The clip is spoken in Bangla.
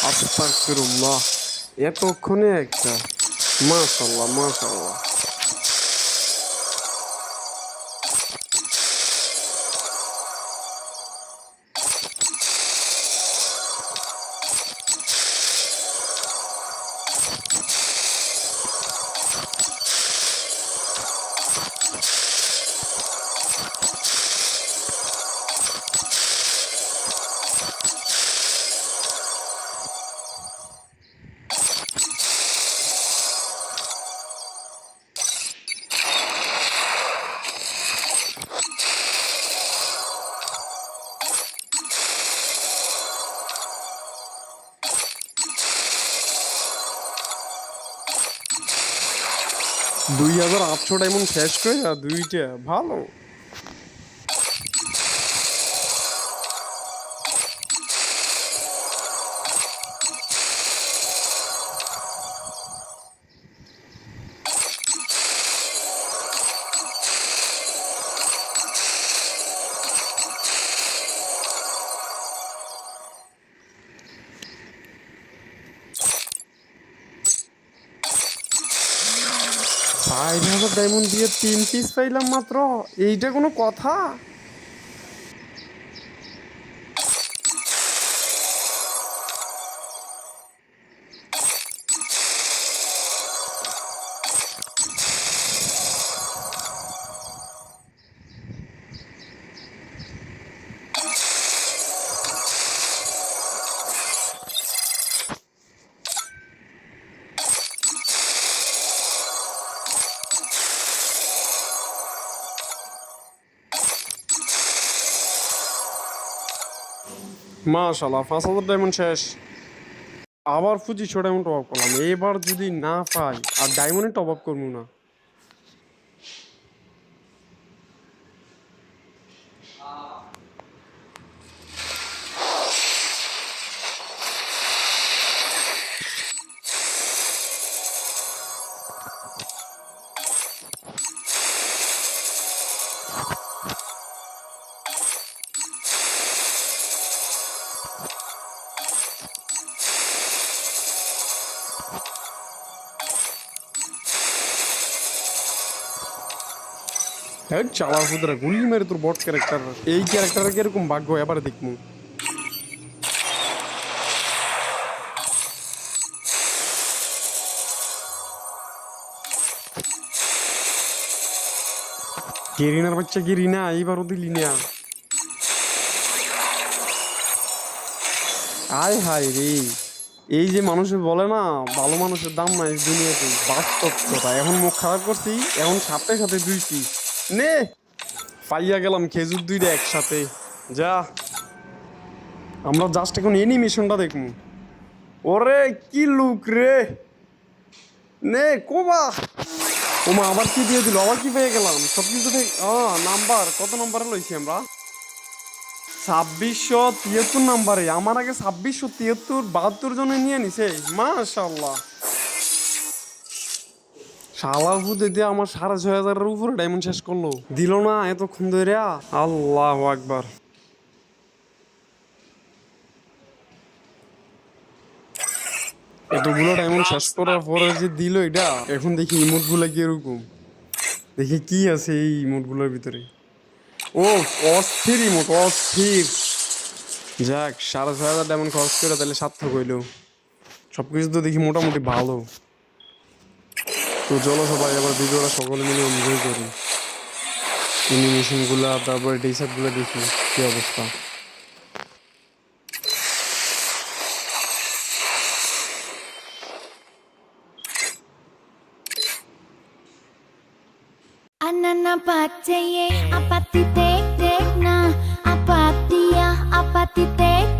আস্তাগফিরুল্লাহ এতক্ষণে একটা মাশাল্লাহ মাশাল্লাহ দুই হাজার আটশো ডায়মন্ড শেষ করে দুইটা ভালো। ষাট হাজার ডায়মন্ড দিয়ে তিন পিস পাইলাম মাত্র। এইটা কোনো কথা? মাশাল্লাহ পাঁচ হাজার ডায়মন্ড শেষ। আবার পঁচিশশো ডায়মন্ড টপ আপ করলাম। এবার যদি না পাই, আর ডায়মন্ডে টপ আপ করব না। চালা ফুদরা গুলি মেরে তোর বট ক্যারেক্টার এই ক্যারেক্টারের কীরকম ভাগ্য, এবার দেখব গেরিনার বাচ্চা গেরিনা, এইবারও দিলি না। আয় হায় রে। এই যে মানুষের বলে না, ভালো মানুষের দাম নাই দুনিয়াতে বাস্তব কথা এখন মুখ খারাপ করছি, এখন সাথে সাথে দুই পিস নে। পাইয়া গেলাম খেজুর দুইটা একসাথে। যা। আমরা জাস্ট এখন এনিমেশনটা দেখব। ওরে, কি লুক রে। নে, কোবা। ওমা, আবার কি দিয়ে দিল? আবার কি পেয়ে গেলাম? সব কিছু নাম্বার। কত নাম্বারে লইছি আমরা? ছাব্বিশশো তিয়াত্তর নাম্বারে। আমার আগে ছাব্বিশশো তিয়াত্তর বাহাত্তর জনে নিয়ে নিছে। মাশাল্লাহ শালা হুদে দিয়ে আমার সাড়ে ছয় হাজারের উপরে ডায়মন্ড শেষ করল। দিল না, এতক্ষণ ধরে আল্লাহ আকবার। এতগুলো ডায়মন্ড শেষ করার পরে যে দিল এটা, এখন দেখি ইমোটগুলা কি এরকম দেখি কি আছে এই ইমোটগুলোর ভিতরে। ও, অস্থির ইমোট অস্থির। যাক, সাড়ে ছয় হাজার ডায়মন্ড খরচ করে তাহলে সার্থক হইল। সব কিছু তো দেখি মোটামুটি ভালো। তো চলো সবাই আবার ভিডিওটা সকলে মিলে এনজয় করি। অ্যানিমেশনগুলা তারপরে টিশার্টগুলো দেখি, কি অবস্থা। pataye apati tek tek na apatia apati tek